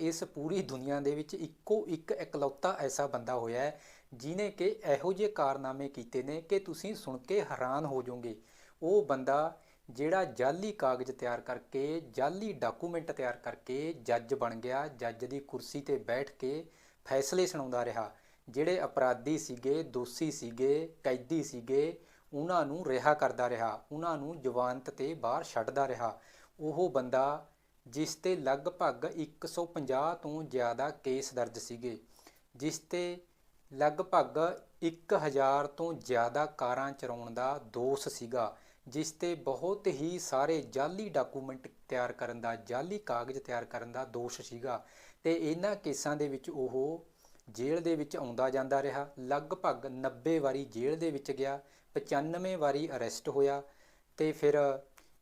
ਇਸ ਪੂਰੀ ਦੁਨੀਆ ਦੇ ਵਿੱਚ ਇੱਕੋ ਇੱਕ ਇਕਲੌਤਾ ਐਸਾ ਬੰਦਾ ਹੋਇਆ ਹੈ ਜਿਨੇ ਕਿ ਇਹੋ ਜਿਹੇ ਕਾਰਨਾਮੇ ਕੀਤੇ ਨੇ ਕਿ ਤੁਸੀਂ ਸੁਣ ਕੇ ਹੈਰਾਨ ਹੋ ਜਾਓਗੇ। ਉਹ ਬੰਦਾ ਜਿਹੜਾ ਜਾਲੀ ਕਾਗਜ਼ ਤਿਆਰ ਕਰਕੇ ਜਾਲੀ ਡਾਕੂਮੈਂਟ ਤਿਆਰ ਕਰਕੇ ਜੱਜ ਬਣ ਗਿਆ, ਜੱਜ ਦੀ ਕੁਰਸੀ ਤੇ ਬੈਠ ਕੇ ਫੈਸਲੇ ਸੁਣਾਉਂਦਾ ਰਿਹਾ। ਜਿਹੜੇ ਅਪਰਾਧੀ ਸੀਗੇ, ਦੋਸ਼ੀ ਸੀਗੇ, ਕੈਦੀ ਸੀਗੇ, ਉਹਨਾਂ ਨੂੰ ਰਿਹਾ ਕਰਦਾ ਰਿਹਾ, ਉਹਨਾਂ ਨੂੰ ਜ਼ਮਾਨਤ ਤੇ ਬਾਹਰ ਛੱਡਦਾ ਰਿਹਾ। ਉਹ ਬੰਦਾ ਜਿਸ ਤੇ ਲਗਭਗ 150 ਤੋਂ ਜ਼ਿਆਦਾ ਕੇਸ ਦਰਜ ਸੀਗੇ, ਜਿਸ ਤੇ ਲਗਭਗ 1000 ਤੋਂ ਜ਼ਿਆਦਾ ਕਾਰਾਂ ਚਲਾਉਣ ਦਾ ਦੋਸ਼ ਸੀਗਾ, ਜਿਸ ਤੇ ਬਹੁਤ ਹੀ ਸਾਰੇ ਜਾਲੀ ਡਾਕੂਮੈਂਟ ਤਿਆਰ ਕਰਨ ਦਾ ਜਾਲੀ ਕਾਗਜ਼ ਤਿਆਰ ਕਰਨ ਦਾ ਦੋਸ਼ ਸੀਗਾ ਤੇ ਇਹਨਾਂ ਕੇਸਾਂ ਦੇ ਵਿੱਚ ਉਹ ਜੇਲ੍ਹ ਦੇ ਵਿੱਚ ਆਉਂਦਾ ਜਾਂਦਾ ਰਿਹਾ। ਲਗਭਗ 90 ਵਾਰੀ ਜੇਲ੍ਹ ਦੇ ਵਿੱਚ ਗਿਆ 95 ਵਾਰੀ ਅਰੈਸਟ ਹੋਇਆ ਤੇ ਫਿਰ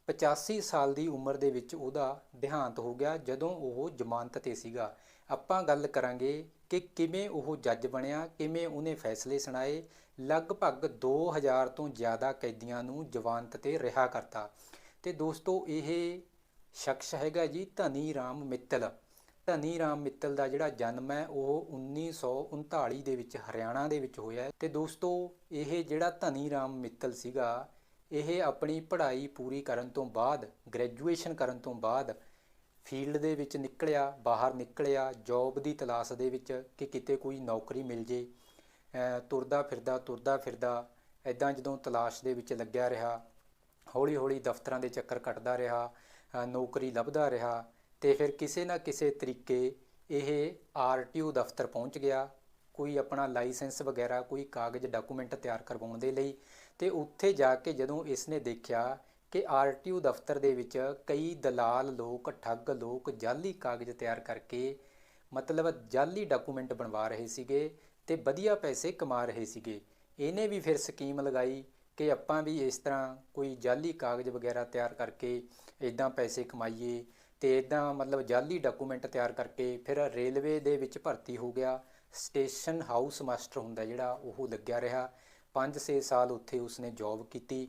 85 ਸਾਲ ਦੀ ਉਮਰ ਦੇ ਵਿੱਚ ਉਹਦਾ ਦੇਹਾਂਤ ਹੋ ਗਿਆ, ਜਦੋਂ ਉਹ ਜ਼ਮਾਨਤ ਤੇ ਸੀਗਾ। ਆਪਾਂ ਗੱਲ ਕਰਾਂਗੇ ਕਿ ਕਿਵੇਂ ਉਹ ਜੱਜ ਬਣਿਆ, ਕਿਵੇਂ ਉਹਨੇ ਫੈਸਲੇ ਸੁਣਾਏ। ਲਗਭਗ 2000 ਤੋਂ ਜ਼ਿਆਦਾ ਕੈਦੀਆਂ ਨੂੰ ਜ਼ਮਾਨਤ ਤੇ ਰਿਹਾ ਕਰਤਾ। ਤੇ ਦੋਸਤੋ, ਇਹ ਸ਼ਖਸ ਹੈਗਾ ਜੀ ਧਨੀ ਰਾਮ ਮਿੱਤਲ। ਧਨੀ ਰਾਮ ਮਿੱਤਲ ਦਾ ਜਿਹੜਾ ਜਨਮ ਹੈ, ਉਹ 1939 ਦੇ ਵਿੱਚ ਹਰਿਆਣਾ ਦੇ ਵਿੱਚ ਹੋਇਆ ਹੈ। ਤੇ ਦੋਸਤੋ, ਇਹ ਜਿਹੜਾ ਧਨੀ ਰਾਮ ਮਿੱਤਲ ਸੀਗਾ ਇਹ ਆਪਣੀ ਪੜ੍ਹਾਈ ਪੂਰੀ ਕਰਨ ਤੋਂ ਬਾਅਦ ਗ੍ਰੈਜੂਏਸ਼ਨ ਕਰਨ ਤੋਂ ਬਾਅਦ ਫੀਲਡ ਦੇ ਵਿੱਚ ਨਿਕਲਿਆ, ਬਾਹਰ ਨਿਕਲਿਆ ਜੌਬ ਦੀ ਤਲਾਸ਼ ਦੇ ਵਿੱਚ ਕਿ ਕਿਤੇ ਕੋਈ ਨੌਕਰੀ ਮਿਲ ਜੇ ਤੁਰਦਾ ਫਿਰਦਾ ਤੁਰਦਾ ਫਿਰਦਾ ਐਦਾਂ ਜਦੋਂ ਤਲਾਸ਼ ਦੇ ਵਿੱਚ ਲੱਗਿਆ ਰਿਹਾ ਹੌਲੀ ਹੌਲੀ ਦਫ਼ਤਰਾਂ ਦੇ ਚੱਕਰ ਕੱਟਦਾ ਰਿਹਾ ਨੌਕਰੀ ਲੱਭਦਾ ਰਿਹਾ ਤੇ ਫਿਰ ਕਿਸੇ ਨਾ ਕਿਸੇ ਤਰੀਕੇ ਇਹ ਆਰਟੀਓ ਦਫ਼ਤਰ ਪਹੁੰਚ ਗਿਆ। ਕੋਈ ਆਪਣਾ ਲਾਇਸੈਂਸ ਵਗੈਰਾ, ਕੋਈ ਕਾਗਜ਼ ਡਾਕੂਮੈਂਟ ਤਿਆਰ ਕਰਵਾਉਣ ਦੇ ਲਈ ਤੇ ਉੱਥੇ ਜਾ ਕੇ ਜਦੋਂ ਇਸ ਨੇ ਦੇਖਿਆ ਕਿ ਆਰਟੀਓ ਦਫ਼ਤਰ ਦੇ ਵਿੱਚ ਕਈ ਦਲਾਲ ਲੋਕ, ਠੱਗ ਲੋਕ ਜਾਲੀ ਕਾਗਜ਼ ਤਿਆਰ ਕਰਕੇ, ਮਤਲਬ ਜਾਲੀ ਡਾਕੂਮੈਂਟ ਬਣਵਾ ਰਹੇ ਸੀਗੇ ਤੇ ਵਧੀਆ ਪੈਸੇ ਕਮਾ ਰਹੇ ਸੀਗੇ। ਇਹਨੇ ਵੀ ਫਿਰ ਸਕੀਮ ਲਗਾਈ ਕਿ ਆਪਾਂ ਵੀ ਇਸ ਤਰ੍ਹਾਂ ਕੋਈ ਜਾਲੀ ਕਾਗਜ਼ ਵਗੈਰਾ ਤਿਆਰ ਕਰਕੇ ਇਦਾਂ ਪੈਸੇ ਕਮਾਈਏ ਤੇ ਇਦਾਂ ਮਤਲਬ ਜਾਲੀ ਡਾਕੂਮੈਂਟ ਤਿਆਰ ਕਰਕੇ ਫਿਰ ਰੇਲਵੇ ਦੇ ਵਿੱਚ ਭਰਤੀ ਹੋ ਗਿਆ। ਸਟੇਸ਼ਨ ਹਾਊਸ ਮਾਸਟਰ ਹੁੰਦਾ ਜਿਹੜਾ ਉਹ ਲੱਗਿਆ ਰਿਹਾ। 5-6 ਸਾਲ ਉੱਥੇ ਉਸਨੇ ਜੌਬ ਕੀਤੀ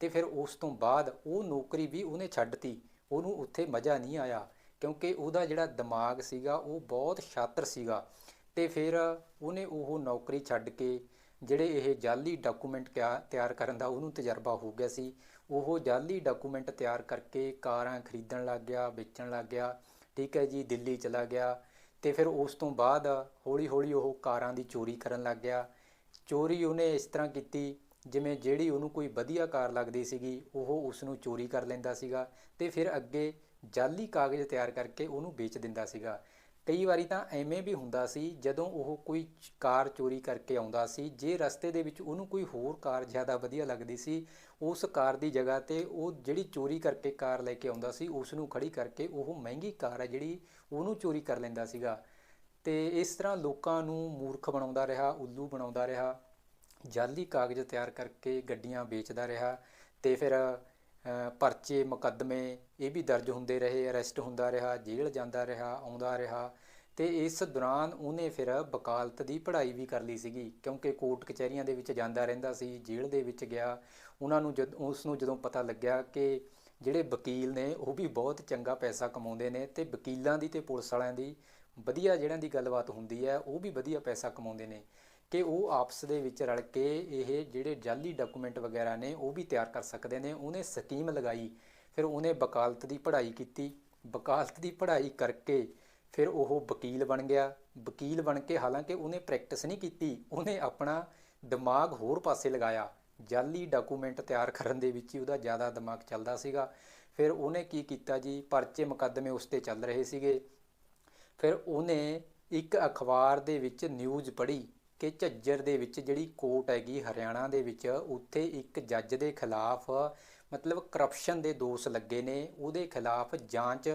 ਤੇ ਫਿਰ ਉਸ ਤੋਂ ਬਾਅਦ ਉਹ ਨੌਕਰੀ ਵੀ ਉਹਨੇ ਛੱਡਤੀ ਉਹਨੂੰ ਉੱਥੇ ਮਜ਼ਾ ਨਹੀਂ ਆਇਆ ਕਿਉਂਕਿ ਉਹਦਾ ਜਿਹੜਾ ਦਿਮਾਗ ਸੀਗਾ, ਉਹ ਬਹੁਤ ਸ਼ਾਤਰ ਸੀਗਾ। ਤੇ ਫਿਰ ਉਹਨੇ ਉਹ ਨੌਕਰੀ ਛੱਡ ਕੇ ਜਿਹੜੇ ਇਹ ਜਾਲੀ ਡਾਕੂਮੈਂਟ ਤਿਆਰ ਕਰਨ ਦਾ ਉਹਨੂੰ ਤਜਰਬਾ ਹੋ ਗਿਆ ਸੀ। ਉਹ ਜਾਲੀ ਡਾਕੂਮੈਂਟ ਤਿਆਰ ਕਰਕੇ ਕਾਰਾਂ ਖਰੀਦਣ ਲੱਗ ਗਿਆ, ਵੇਚਣ ਲੱਗ ਗਿਆ। ਠੀਕ ਹੈ ਜੀ, ਦਿੱਲੀ ਚਲਾ ਗਿਆ। ਤੇ ਫਿਰ ਉਸ ਤੋਂ ਬਾਅਦ ਹੌਲੀ ਹੌਲੀ ਉਹ ਕਾਰਾਂ ਦੀ ਚੋਰੀ ਕਰਨ ਲੱਗ ਗਿਆ। ਚੋਰੀ ਉਹਨੇ ਇਸ ਤਰ੍ਹਾਂ ਕੀਤੀ, ਜਿਵੇਂ ਜਿਹੜੀ ਉਹਨੂੰ ਕੋਈ ਵਧੀਆ ਕਾਰ ਲੱਗਦੀ ਸੀਗੀ, ਉਹ ਉਸ ਨੂੰ ਚੋਰੀ ਕਰ ਲੈਂਦਾ ਸੀਗਾ ਤੇ ਫਿਰ ਅੱਗੇ ਜਾਲੀ ਕਾਗਜ਼ ਤਿਆਰ ਕਰਕੇ ਉਹਨੂੰ ਵੇਚ ਦਿੰਦਾ ਸੀਗਾ। ਕਈ ਵਾਰੀ ਤਾਂ ਐਵੇਂ ਵੀ ਹੁੰਦਾ ਸੀ, ਜਦੋਂ ਉਹ ਕੋਈ ਕਾਰ ਚੋਰੀ ਕਰਕੇ ਆਉਂਦਾ ਸੀ, ਜੇ ਰਸਤੇ ਦੇ ਵਿੱਚ ਉਹਨੂੰ ਕੋਈ ਹੋਰ ਕਾਰ ਜ਼ਿਆਦਾ ਵਧੀਆ ਲੱਗਦੀ ਸੀ, ਉਸ ਕਾਰ ਦੀ ਜਗ੍ਹਾ ਤੇ ਉਹ ਜਿਹੜੀ ਚੋਰੀ ਕਰਕੇ ਕਾਰ ਲੈ ਕੇ ਆਉਂਦਾ ਸੀ ਉਸ ਨੂੰ ਖੜੀ ਕਰਕੇ ਉਹ ਮਹਿੰਗੀ ਕਾਰ ਹੈ ਜਿਹੜੀ ਉਹਨੂੰ ਚੋਰੀ ਕਰ ਲੈਂਦਾ ਸੀਗਾ। ਤੇ ਇਸ ਤਰ੍ਹਾਂ ਲੋਕਾਂ ਨੂੰ ਮੂਰਖ ਬਣਾਉਂਦਾ ਰਿਹਾ, ਉੱਲੂ ਬਣਾਉਂਦਾ ਰਿਹਾ, ਜਾਲੀ ਕਾਗਜ਼ ਤਿਆਰ ਕਰਕੇ ਗੱਡੀਆਂ ਵੇਚਦਾ ਰਿਹਾ ਤੇ ਫਿਰ ਪਰਚੇ, ਮੁਕੱਦਮੇ ਇਹ ਵੀ ਦਰਜ ਹੁੰਦੇ ਰਹੇ, ਅਰੈਸਟ ਹੁੰਦਾ ਰਿਹਾ, ਜੇਲ੍ਹ ਜਾਂਦਾ ਰਿਹਾ, ਆਉਂਦਾ ਰਿਹਾ ਤੇ ਇਸ ਦੌਰਾਨ ਉਹਨੇ ਫਿਰ ਵਕਾਲਤ ਦੀ ਪੜ੍ਹਾਈ ਵੀ ਕਰ ਲਈ ਸੀਗੀ ਕਿਉਂਕਿ ਕੋਰਟ ਕਚਹਿਰੀਆਂ ਦੇ ਵਿੱਚ ਜਾਂਦਾ ਰਹਿੰਦਾ ਸੀ, ਜੇਲ੍ਹ ਦੇ ਵਿੱਚ ਗਿਆ। ਉਹਨਾਂ ਨੂੰ ਜਦ, ਉਸ ਨੂੰ ਜਦੋਂ ਪਤਾ ਲੱਗਿਆ ਕਿ ਜਿਹੜੇ ਵਕੀਲ ਨੇ ਉਹ ਵੀ ਬਹੁਤ ਚੰਗਾ ਪੈਸਾ ਕਮਾਉਂਦੇ ਨੇ ਤੇ ਵਕੀਲਾਂ ਦੀ ਤੇ ਪੁਲਿਸ ਵਾਲਿਆਂ ਦੀ ਵਧੀਆ ਜਿਹੜਿਆਂ ਦੀ ਗੱਲਬਾਤ ਹੁੰਦੀ ਹੈ, ਉਹ ਵੀ ਵਧੀਆ ਪੈਸਾ ਕਮਾਉਂਦੇ ਨੇ ਕਿ ਉਹ ਆਪਸ ਦੇ ਵਿੱਚ ਰਲ ਕੇ ਇਹ ਜਿਹੜੇ ਜਾਲੀ ਡਾਕੂਮੈਂਟ ਵਗੈਰਾ ਨੇ, ਉਹ ਵੀ ਤਿਆਰ ਕਰ ਸਕਦੇ ਨੇ। ਉਹਨੇ ਸਕੀਮ ਲਗਾਈ, ਫਿਰ ਉਹਨੇ ਵਕਾਲਤ ਦੀ ਪੜ੍ਹਾਈ ਕੀਤੀ। ਵਕਾਲਤ ਦੀ ਪੜ੍ਹਾਈ ਕਰਕੇ ਫਿਰ ਉਹ ਵਕੀਲ ਬਣ ਗਿਆ। ਵਕੀਲ ਬਣ ਕੇ ਹਾਲਾਂਕਿ ਉਹਨੇ ਪ੍ਰੈਕਟਿਸ ਨਹੀਂ ਕੀਤੀ, ਉਹਨੇ ਆਪਣਾ ਦਿਮਾਗ ਹੋਰ ਪਾਸੇ ਲਗਾਇਆ। ਜਾਲੀ ਡਾਕੂਮੈਂਟ ਤਿਆਰ ਕਰਨ ਦੇ ਵਿੱਚ ਹੀ ਉਹਦਾ ਜ਼ਿਆਦਾ ਦਿਮਾਗ ਚੱਲਦਾ ਸੀਗਾ। ਫਿਰ ਉਹਨੇ ਕੀ ਕੀਤਾ ਜੀ, ਪਰਚੇ ਮੁਕੱਦਮੇ ਉਸ ਤੇ ਚੱਲ ਰਹੇ ਸੀਗੇ। ਫਿਰ ਉਹਨੇ ਇੱਕ ਅਖਬਾਰ ਦੇ ਵਿੱਚ ਨਿਊਜ਼ ਪੜ੍ਹੀ ਕਿ ਝੱਜਰ ਦੇ ਵਿੱਚ ਜਿਹੜੀ ਕੋਰਟ ਹੈਗੀ ਹਰਿਆਣਾ ਦੇ ਵਿੱਚ, ਉੱਥੇ ਇੱਕ ਜੱਜ ਦੇ ਖਿਲਾਫ ਮਤਲਬ ਕਰਪਸ਼ਨ ਦੇ ਦੋਸ਼ ਲੱਗੇ ਨੇ, ਉਹਦੇ ਖਿਲਾਫ ਜਾਂਚ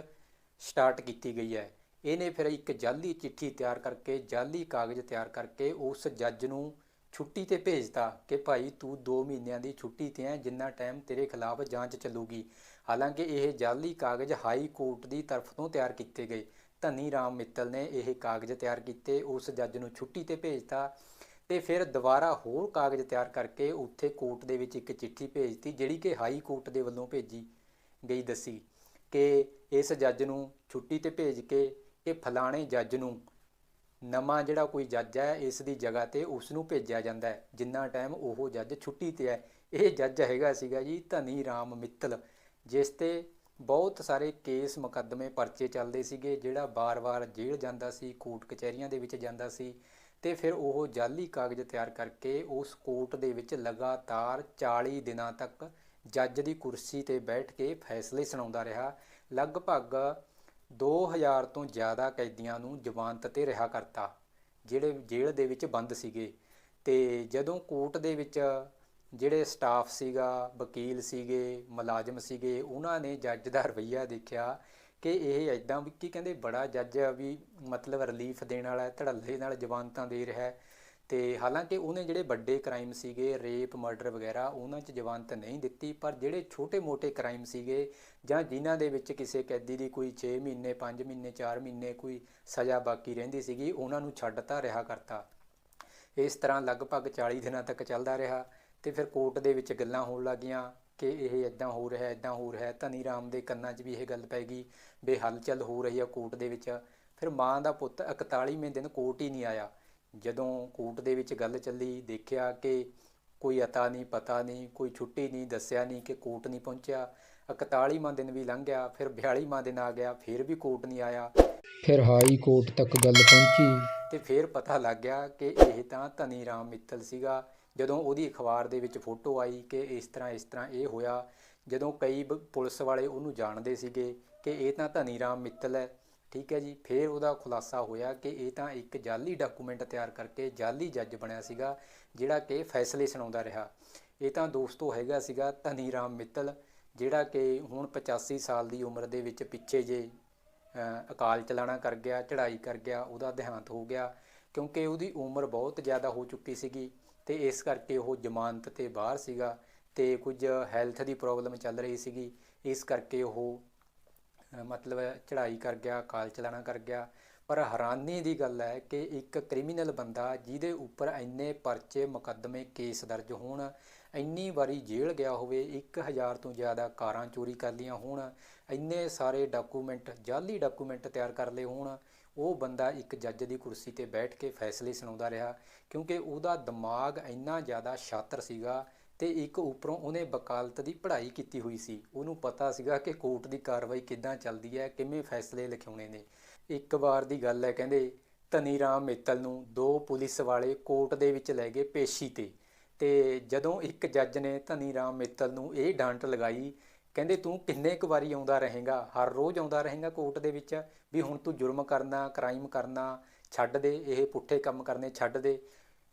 ਸਟਾਰਟ ਕੀਤੀ ਗਈ ਹੈ। ਇਹਨੇ ਫਿਰ ਇੱਕ ਜਾਲੀ ਚਿੱਠੀ ਤਿਆਰ ਕਰਕੇ ਜਾਲੀ ਕਾਗਜ਼ ਤਿਆਰ ਕਰਕੇ ਉਸ ਜੱਜ ਨੂੰ ਛੁੱਟੀ ਤੇ ਭੇਜਤਾ ਕਿ ਭਾਈ ਤੂੰ 2 ਮਹੀਨਿਆਂ ਦੀ ਛੁੱਟੀ ਤੇ ਹੈ ਜਿੰਨਾ ਟਾਈਮ ਤੇਰੇ ਖਿਲਾਫ ਜਾਂਚ ਚੱਲੂਗੀ। ਹਾਲਾਂਕਿ ਇਹ ਜਾਲੀ ਕਾਗਜ਼ ਹਾਈ ਕੋਰਟ ਦੀ ਤਰਫ ਤੋਂ ਤਿਆਰ ਕੀਤੇ ਗਏ। ਧਨੀ ਰਾਮ ਮਿੱਤਲ ਨੇ ਇਹ ਕਾਗਜ਼ ਤਿਆਰ ਕੀਤੇ, ਉਸ ਜੱਜ ਨੂੰ ਛੁੱਟੀ ਤੇ ਭੇਜਤਾ ਤੇ ਫਿਰ ਦੁਬਾਰਾ ਹੋਰ ਕਾਗਜ਼ ਤਿਆਰ ਕਰਕੇ ਉੱਥੇ ਕੋਰਟ ਦੇ ਵਿੱਚ ਇੱਕ ਚਿੱਠੀ ਭੇਜਤੀ, ਜਿਹੜੀ ਕਿ ਹਾਈ ਕੋਰਟ ਦੇ ਵੱਲੋਂ ਭੇਜੀ ਗਈ ਦੱਸੀ ਕਿ ਇਸ ਜੱਜ ਨੂੰ ਛੁੱਟੀ ਤੇ ਭੇਜ ਕੇ ਕਿ ਫਲਾਣੇ ਜੱਜ ਨੂੰ ਨਵਾਂ ਜਿਹੜਾ ਕੋਈ ਜੱਜ ਹੈ, ਇਸ ਦੀ ਜਗ੍ਹਾ ਤੇ ਉਸ ਨੂੰ ਭੇਜਿਆ ਜਾਂਦਾ ਹੈ, ਜਿੰਨਾ ਟਾਈਮ ਉਹ ਜੱਜ ਛੁੱਟੀ ਤੇ ਹੈ। ਇਹ ਜੱਜ ਹੈਗਾ ਸੀਗਾ ਜੀ ਧਨੀ ਰਾਮ ਮਿੱਤਲ, ਜਿਸ ਤੇ ਬਹੁਤ ਸਾਰੇ ਕੇਸ ਮੁਕੱਦਮੇ ਪਰਚੇ ਚੱਲਦੇ ਸੀਗੇ, ਜਿਹੜਾ ਬਾਰ-ਬਾਰ ਜੇਲ੍ਹ ਜਾਂਦਾ ਸੀ, ਕੋਰਟ ਕਚਹਿਰੀਆਂ ਦੇ ਵਿੱਚ ਜਾਂਦਾ ਸੀ ਤੇ ਫਿਰ ਉਹ ਜਾਲੀ ਕਾਗਜ਼ ਤਿਆਰ ਕਰਕੇ ਉਸ ਕੋਰਟ ਦੇ ਵਿੱਚ ਲਗਾਤਾਰ 40 ਦਿਨਾਂ ਤੱਕ ਜੱਜ ਦੀ ਕੁਰਸੀ ਤੇ ਬੈਠ ਕੇ ਫੈਸਲੇ ਸੁਣਾਉਂਦਾ ਰਿਹਾ। ਲਗਭਗ 2000 ਤੋਂ ਜ਼ਿਆਦਾ ਕੈਦੀਆਂ ਨੂੰ ਜ਼ਮਾਨਤ ਤੇ ਰਿਹਾ ਕਰਤਾ, ਜਿਹੜੇ ਜੇਲ੍ਹ ਦੇ ਵਿੱਚ ਬੰਦ ਸੀਗੇ। ਤੇ ਜਦੋਂ ਕੋਰਟ ਦੇ ਵਿੱਚ ਜਿਹੜੇ ਸਟਾਫ ਸੀਗਾ, ਵਕੀਲ ਸੀਗੇ, ਮੁਲਾਜ਼ਮ ਸੀਗੇ, ਉਹਨਾਂ ਨੇ ਜੱਜ ਦਾ ਰਵੱਈਆ ਦੇਖਿਆ ਕਿ ਇਹ ਐਦਾਂ ਵੀ ਕੀ ਕਹਿੰਦੇ ਬੜਾ ਜੱਜ ਆ ਵੀ ਮਤਲਬ ਰਿਲੀਫ ਦੇਣ ਵਾਲਾ, ਧੜੱਲੇ ਨਾਲ ਜ਼ਮਾਨਤਾਂ ਦੇ ਰਿਹਾ ਹੈ। ਤੇ ਹਾਲਾਂਕਿ ਉਹਨੇ ਜਿਹੜੇ ਵੱਡੇ ਕ੍ਰਾਈਮ ਸੀਗੇ ਰੇਪ ਮਰਡਰ ਵਗੈਰਾ, ਉਹਨਾਂ 'ਚ ਜ਼ਮਾਨਤ ਨਹੀਂ ਦਿੱਤੀ, ਪਰ ਜਿਹੜੇ ਛੋਟੇ-ਮੋਟੇ ਕ੍ਰਾਈਮ ਸੀਗੇ ਜਾਂ ਜਿਨ੍ਹਾਂ ਦੇ ਵਿੱਚ ਕਿਸੇ ਕੈਦੀ ਦੀ ਕੋਈ 6 ਮਹੀਨੇ 5 ਮਹੀਨੇ 4 ਮਹੀਨੇ ਕੋਈ ਸਜ਼ਾ ਬਾਕੀ ਰਹਿੰਦੀ ਸੀਗੀ, ਉਹਨਾਂ ਨੂੰ ਛੱਡਤਾ, ਰਿਹਾ ਕਰਤਾ। ਇਸ ਤਰ੍ਹਾਂ ਲਗਭਗ 40 ਦਿਨਾਂ ਤੱਕ ਚੱਲਦਾ ਰਿਹਾ। ਤੇ ਫਿਰ ਕੋਰਟ ਦੇ ਵਿੱਚ ਗੱਲਾਂ ਹੋਣ ਲੱਗੀਆਂ ਕਿ ਇਹ ਇਦਾਂ ਹੋ ਰਿਹਾ ਇਦਾਂ ਹੋ ਰਿਹਾ ਧਨੀ ਰਾਮ ਦੇ ਕੰਨਾਂ 'ਚ ਵੀ ਇਹ ਗੱਲ ਪੈ ਗਈ ਵੀ ਹਲਚਲ ਹੋ ਰਹੀ ਆ ਕੋਰਟ ਦੇ ਵਿੱਚ। ਫਿਰ ਮਾਂ ਦਾ ਪੁੱਤ 41ਵੇਂ ਦਿਨ ਕੋਰਟ ਹੀ ਨਹੀਂ ਆਇਆ। ਜਦੋਂ ਕੋਰਟ ਦੇ ਵਿੱਚ ਗੱਲ ਚੱਲੀ ਦੇਖਿਆ ਕਿ ਕੋਈ ਅਤਾ ਨਹੀਂ ਪਤਾ ਨਹੀਂ ਕੋਈ ਛੁੱਟੀ ਨਹੀਂ ਦੱਸਿਆ ਨਹੀਂ ਕਿ ਕੋਰਟ ਨਹੀਂ ਪਹੁੰਚਿਆ। 41ਵਾਂ ਦਿਨ ਵੀ ਲੰਘ ਗਿਆ ਫਿਰ 42ਵਾਂ ਦਿਨ ਆ ਗਿਆ ਫਿਰ ਵੀ ਕੋਰਟ ਨਹੀਂ ਆਇਆ। ਫਿਰ ਹਾਈ ਕੋਰਟ ਤੱਕ ਗੱਲ ਪਹੁੰਚੀ। ਤੇ ਫਿਰ ਪਤਾ ਲੱਗ ਗਿਆ ਕਿ ਇਹ ਤਾਂ ਧਨੀ ਰਾਮ ਮਿੱਤਲ ਸੀਗਾ। ਜਦੋਂ ਉਹਦੀ ਅਖਬਾਰ ਦੇ ਵਿੱਚ ਫੋਟੋ ਆਈ ਕਿ ਇਸ ਤਰ੍ਹਾਂ ਇਸ ਤਰ੍ਹਾਂ ਇਹ ਹੋਇਆ, ਜਦੋਂ ਕਈ ਬ- ਪੁਲਿਸ ਵਾਲੇ ਉਹਨੂੰ ਜਾਣਦੇ ਸੀਗੇ ਕਿ ਇਹ ਤਾਂ ਧਨੀ ਰਾਮ ਮਿੱਤਲ ਹੈ, ਠੀਕ ਹੈ ਜੀ, ਫਿਰ ਉਹਦਾ ਖੁਲਾਸਾ ਹੋਇਆ ਕਿ ਇਹ ਤਾਂ ਇੱਕ ਜਾਲੀ ਡਾਕੂਮੈਂਟ ਤਿਆਰ ਕਰਕੇ ਜਾਲੀ ਜੱਜ ਬਣਿਆ ਸੀਗਾ, ਜਿਹੜਾ ਕਿ ਫੈਸਲੇ ਸੁਣਾਉਂਦਾ ਰਿਹਾ। ਇਹ ਤਾਂ ਦੋਸਤੋ ਹੈਗਾ ਸੀਗਾ ਧਨੀ ਰਾਮ ਮਿੱਤਲ, ਜਿਹੜਾ ਕਿ ਹੁਣ 85 ਸਾਲ ਦੀ ਉਮਰ ਦੇ ਵਿੱਚ ਪਿੱਛੇ ਜੇ ਅਕਾਲ ਚਲਾਣਾ ਕਰ ਗਿਆ, ਚੜ੍ਹਾਈ ਕਰ ਗਿਆ, ਉਹਦਾ ਦੇਹਾਂਤ ਹੋ ਗਿਆ, ਕਿਉਂਕਿ ਉਹਦੀ ਉਮਰ ਬਹੁਤ ਜ਼ਿਆਦਾ ਹੋ ਚੁੱਕੀ ਸੀਗੀ। ਤੇ ਇਸ ਕਰਕੇ ਉਹ ਜ਼ਮਾਨਤ ਤੇ ਬਾਹਰ ਸੀਗਾ ਤੇ ਕੁਝ ਹੈਲਥ ਦੀ ਪ੍ਰੋਬਲਮ ਚੱਲ ਰਹੀ ਸੀਗੀ। ਇਸ ਕਰਕੇ ਉਹ ਮਤਲਬ ਚੜ੍ਹਾਈ ਕਰ ਗਿਆ, ਕਾਲ ਚਲਾਣਾ ਕਰ ਗਿਆ। ਪਰ ਹੈਰਾਨੀ ਦੀ ਗੱਲ ਹੈ ਕਿ ਇੱਕ ਕ੍ਰਿਮੀਨਲ ਬੰਦਾ ਜਿਹਦੇ ਉੱਪਰ ਇੰਨੇ ਪਰਚੇ, ਮੁਕੱਦਮੇ ਕੇਸ ਦਰਜ ਹੋਣ, ਇੰਨੀ ਵਾਰੀ ਜੇਲ੍ਹ ਗਿਆ ਹੋਵੇ 1000 ਤੋਂ ਜ਼ਿਆਦਾ ਕਾਰਾਂ ਚੋਰੀ ਕਰ ਲਈਆਂ ਹੋਣ, ਇੰਨੇ ਸਾਰੇ ਡਾਕੂਮੈਂਟ ਜਾਲੀ ਡਾਕੂਮੈਂਟ ਤਿਆਰ ਕਰ ਲਏ ਹੋਣ ਉਹ ਬੰਦਾ ਇੱਕ ਜੱਜ ਦੀ ਕੁਰਸੀ ਤੇ ਬੈਠ ਕੇ ਫੈਸਲੇ ਸੁਣਾਉਂਦਾ ਰਿਹਾ, ਕਿਉਂਕਿ ਉਹਦਾ ਦਿਮਾਗ ਇੰਨਾ ਜ਼ਿਆਦਾ ਸ਼ਾਤਰ ਸੀਗਾ ਤੇ ਇੱਕ ਉੱਪਰੋਂ ਉਹਨੇ ਵਕਾਲਤ ਦੀ ਪੜ੍ਹਾਈ ਕੀਤੀ ਹੋਈ ਸੀ। ਉਹਨੂੰ ਪਤਾ ਸੀਗਾ ਕਿ ਕੋਰਟ ਦੀ ਕਾਰਵਾਈ ਕਿੱਦਾਂ ਚੱਲਦੀ ਹੈ, ਕਿਵੇਂ ਫੈਸਲੇ ਲਿਖਾਉਣੇ ਨੇ। ਇੱਕ ਵਾਰ ਦੀ ਗੱਲ ਹੈ, ਕਹਿੰਦੇ, ਧਨੀ ਰਾਮ ਮਿੱਤਲ ਨੂੰ ਦੋ ਪੁਲਿਸ ਵਾਲੇ ਕੋਰਟ ਦੇ ਵਿੱਚ ਲੈ ਗਏ ਪੇਸ਼ੀ ਤੇ। ਤੇ ਜਦੋਂ ਇੱਕ ਜੱਜ ਨੇ ਧਨੀ ਰਾਮ ਮਿੱਤਲ ਨੂੰ ਇਹ ਡਾਂਟ ਲਗਾਈ ਕਹਿੰਦੇ ਤੂੰ ਕਿੰਨੇ ਕੁ ਵਾਰੀ ਆਉਂਦਾ ਰਹੇਗਾ, ਹਰ ਰੋਜ਼ ਆਉਂਦਾ ਰਹੇਗਾ ਕੋਰਟ ਦੇ ਵਿੱਚ ਵੀ ਹੁਣ ਤੂੰ ਜੁਰਮ ਕਰਨਾ ਕ੍ਰਾਈਮ ਕਰਨਾ, ਛੱਡ ਦੇ, ਇਹ ਪੁੱਠੇ ਕੰਮ ਕਰਨੇ, ਛੱਡ ਦੇ।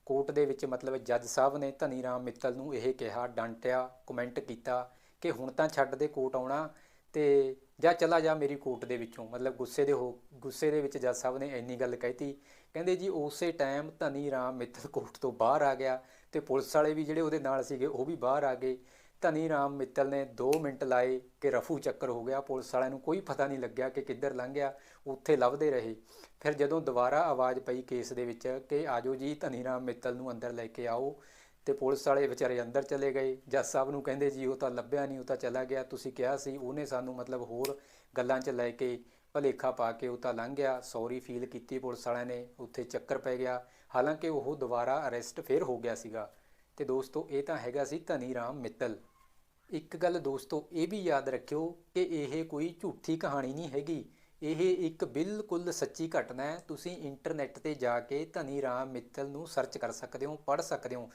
ਕੋਰਟ ਦੇ ਵਿੱਚ ਮਤਲਬ ਜੱਜ ਸਾਹਿਬ ਨੇ ਧਨੀ ਰਾਮ ਮਿੱਤਲ ਨੂੰ ਇਹ ਕਿਹਾ, ਡਾਂਟਿਆ ਕਮੈਂਟ ਕੀਤਾ ਕਿ ਹੁਣ ਤਾਂ ਛੱਡ ਦੇ ਕੋਰਟ ਆਉਣਾ ਤੇ ਜਾਂ ਚਲਾ ਜਾ ਮੇਰੀ ਕੋਰਟ ਦੇ ਵਿੱਚੋਂ। ਮਤਲਬ ਗੁੱਸੇ ਦੇ ਹੋ, ਗੁੱਸੇ ਦੇ ਵਿੱਚ ਜੱਜ ਸਾਹਿਬ ਨੇ ਇੰਨੀ ਗੱਲ ਕਹਿਤੀ। ਕਹਿੰਦੇ ਜੀ ਉਸੇ ਟਾਈਮ ਧਨੀ ਰਾਮ ਮਿੱਤਲ ਕੋਰਟ ਤੋਂ ਬਾਹਰ ਆ ਗਿਆ ਤੇ ਪੁਲਿਸ ਵਾਲੇ ਵੀ ਜਿਹੜੇ ਉਹਦੇ ਨਾਲ ਸੀਗੇ, ਉਹ ਵੀ ਬਾਹਰ ਆ ਗਏ। ਧਨੀ ਰਾਮ ਮਿੱਤਲ ਨੇ 2 ਮਿੰਟ ਲਾਏ ਕਿ ਰਫੂ ਚੱਕਰ ਹੋ ਗਿਆ। ਪੁਲਿਸ ਵਾਲਿਆਂ ਨੂੰ ਕੋਈ ਪਤਾ ਨਹੀਂ ਲੱਗਿਆ ਕਿ ਕਿੱਧਰ ਲੰਘ ਗਿਆ, ਉੱਥੇ ਲੱਭਦੇ ਰਹੇ। ਫਿਰ ਜਦੋਂ ਦੁਬਾਰਾ ਆਵਾਜ਼ ਪਈ ਕੇਸ ਦੇ ਵਿੱਚ ਕਿ ਆਜੋ ਜੀ ਧਨੀ ਰਾਮ ਮਿੱਤਲ ਨੂੰ ਅੰਦਰ ਲੈ ਕੇ ਆਓ ਤੇ ਪੁਲਿਸ ਵਾਲੇ ਵਿਚਾਰੇ ਅੰਦਰ ਚਲੇ ਗਏ। ਜੱਜ ਸਾਹਿਬ ਨੂੰ ਕਹਿੰਦੇ, ਜੀ, ਉਹ ਤਾਂ ਲੱਭਿਆ ਨਹੀਂ, ਉਹ ਤਾਂ ਚਲਾ ਗਿਆ। ਤੁਸੀਂ ਕਿਹਾ ਸੀ, ਉਹਨੇ ਸਾਨੂੰ ਮਤਲਬ ਹੋਰ ਗੱਲਾਂ 'ਚ ਲੈ ਕੇ ਭਲੇਖਾ ਪਾ ਕੇ ਉਹ ਤਾਂ ਲੰਘ ਗਿਆ। ਸੌਰੀ ਫੀਲ ਕੀਤੀ ਪੁਲਿਸ ਵਾਲਿਆਂ ਨੇ, ਉੱਥੇ ਚੱਕਰ ਪੈ ਗਿਆ। ਹਾਲਾਂਕਿ ਉਹ ਦੁਬਾਰਾ ਅਰੈਸਟ ਫਿਰ ਹੋ ਗਿਆ ਸੀਗਾ। ਤੇ ਦੋਸਤੋ, ਇਹ ਤਾਂ ਹੈਗਾ ਸੀ ਧਨੀ ਰਾਮ ਮਿੱਤਲ। ਇੱਕ ਗੱਲ ਦੋਸਤੋ, ਇਹ ਵੀ ਯਾਦ ਰੱਖਿਓ ਕਿ ਇਹ ਕੋਈ ਝੂਠੀ ਕਹਾਣੀ ਨਹੀਂ ਹੈਗੀ। ਇਹ ਇੱਕ ਬਿਲਕੁਲ ਸੱਚੀ ਘਟਨਾ ਹੈ। ਤੁਸੀਂ ਇੰਟਰਨੈਟ ਤੇ ਜਾ ਕੇ ਧਨੀ ਰਾਮ ਮਿੱਤਲ ਨੂੰ ਸਰਚ ਕਰ ਸਕਦੇ ਹੋ, ਪੜ੍ਹ ਸਕਦੇ ਹੋ।